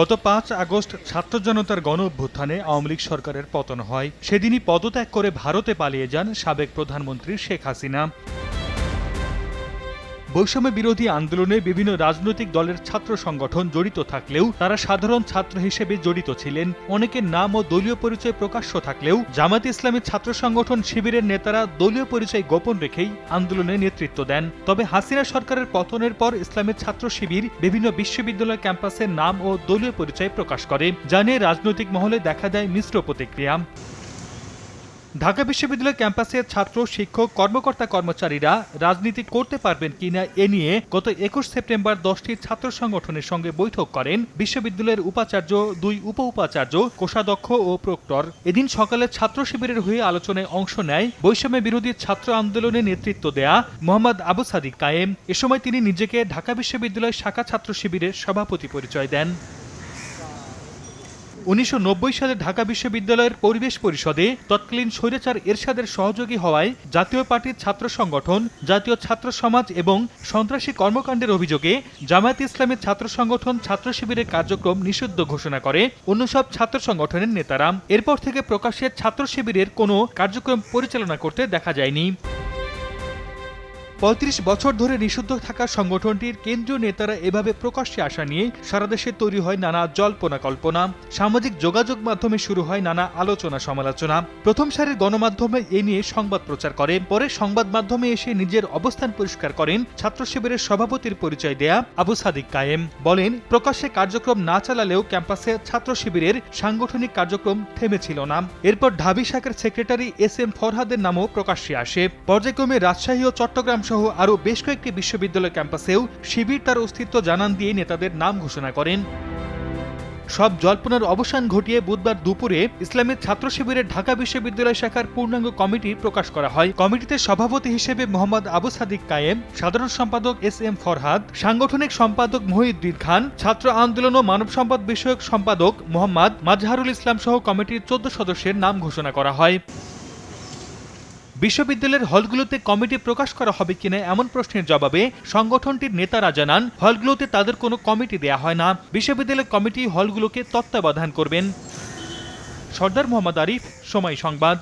গত পাঁচ আগস্ট ছাত্র জনতার গণ অভ্যুত্থানে আওয়ামী লীগ সরকারের পতন হয়। সেদিনই পদত্যাগ করে ভারতে পালিয়ে যান সাবেক প্রধানমন্ত্রী শেখ হাসিনা। বৈষম্য বিরোধী আন্দোলনে বিভিন্ন রাজনৈতিক দলের ছাত্র সংগঠন জড়িত থাকলেও তারা সাধারণ ছাত্র হিসেবে জড়িত ছিলেন। অনেকের নাম ও দলীয় পরিচয় প্রকাশ্য থাকলেও জামাত ইসলামী ছাত্র সংগঠন শিবিরের নেতারা দলীয় পরিচয় গোপন রেখেই আন্দোলনে নেতৃত্ব দেন। তবে হাসিনা সরকারের পতনের পর ইসলামের ছাত্র শিবির বিভিন্ন বিশ্ববিদ্যালয় ক্যাম্পাসের নাম ও দলীয় পরিচয় প্রকাশ করে, যা নিয়ে রাজনৈতিক মহলে দেখা দেয় মিশ্র প্রতিক্রিয়া। ঢাকা বিশ্ববিদ্যালয় ক্যাম্পাসের ছাত্র, শিক্ষক, কর্মকর্তা, কর্মচারীরা রাজনীতি করতে পারবেন কিনা এ নিয়ে গত একুশ সেপ্টেম্বর দশটি ছাত্র সংগঠনের সঙ্গে বৈঠক করেন বিশ্ববিদ্যালয়ের উপাচার্য, দুই উপ উপাচার্য কোষাধ্যক্ষ ও প্রক্টর। এদিন সকালে ছাত্র শিবিরের হয়ে আলোচনায় অংশ নেয় বৈষম্য বিরোধী ছাত্র আন্দোলনে নেতৃত্ব দেয়া মোহাম্মদ আবু সাদিক কায়েম। এ সময় তিনি নিজেকে ঢাকা বিশ্ববিদ্যালয় শাখা ছাত্র শিবিরের সভাপতি পরিচয় দেন। উনিশশো নব্বই সালে ঢাকা বিশ্ববিদ্যালয়ের পরিবেশ পরিষদে তৎকালীন স্বৈরাচার এরশাদের সহযোগী হওয়ায় জাতীয় পার্টির ছাত্র সংগঠন, জাতীয় ছাত্র সমাজ এবং সন্ত্রাসী কর্মকাণ্ডের অভিযোগে জামায়াত ইসলামের ছাত্র সংগঠন ছাত্র শিবিরের কার্যক্রম নিষিদ্ধ ঘোষণা করে অন্য সব ছাত্র সংগঠনের নেতারা। এরপর থেকে প্রকাশ্যে ছাত্র শিবিরের কোনো কার্যক্রম পরিচালনা করতে দেখা যায়নি। পঁয়ত্রিশ বছর ধরে নিষিদ্ধ থাকা সংগঠনটির কেন্দ্রীয় নেতারা এভাবে প্রকাশ্যে আসা নিয়ে সারা দেশে তৈরি হয় নানা জল্পনা কল্পনা। সামাজিক যোগাযোগ মাধ্যমে শুরু হয় নানা আলোচনা সমালোচনা। প্রথম সারির গণমাধ্যমে এ নিয়ে সংবাদ প্রচার করে পরে সংবাদ মাধ্যমে এসে নিজের অবস্থান পরিষ্কার করেন। ছাত্র শিবিরের সভাপতির পরিচয় দেয়া আবু সাদিক কায়েম। বলেন, প্রকাশ্যে কার্যক্রম না চালালেও ক্যাম্পাসে ছাত্র শিবিরের সাংগঠনিক কার্যক্রম থেমেছিল না। এরপর ঢাবি শাখার সেক্রেটারি এস এম ফরহাদের নামও প্রকাশ্যে আসে। পর্যায়ক্রমে রাজশাহী ও চট্টগ্রাম সহ আরও বেশ কয়েকটি বিশ্ববিদ্যালয় ক্যাম্পাসেও শিবির তার অস্তিত্ব জানান দিয়ে নেতাদের নাম ঘোষণা করেন। সব জল্পনার অবসান ঘটিয়ে বুধবার দুপুরে ইসলামের ছাত্র শিবিরের ঢাকা বিশ্ববিদ্যালয় শাখার পূর্ণাঙ্গ কমিটি প্রকাশ করা হয়। কমিটিতে সভাপতি হিসেবে মোহাম্মদ আবু সাদিক কায়েম, সাধারণ সম্পাদক এস এম ফরহাদ, সাংগঠনিক সম্পাদক মহিউদ্দিন খান, ছাত্র আন্দোলন ও মানব সম্পদ বিষয়ক সম্পাদক মোহাম্মদ মাজহারুল ইসলাম সহ কমিটির চোদ্দ সদস্যের নাম ঘোষণা করা হয়। বিশ্ববিদ্যালয়ের হলগুলোতে কমিটি প্রকাশ করা হবে কিনা এমন প্রশ্নের জবাবে সংগঠনটির নেতারা জানান, হলগুলোতে তাদের কোনো কমিটি দেয়া হয় না। বিশ্ববিদ্যালয় কমিটি হলগুলোকে তত্ত্বাবধান করবেন। সর্দার মোহাম্মদ আরিফ, সময় সংবাদ।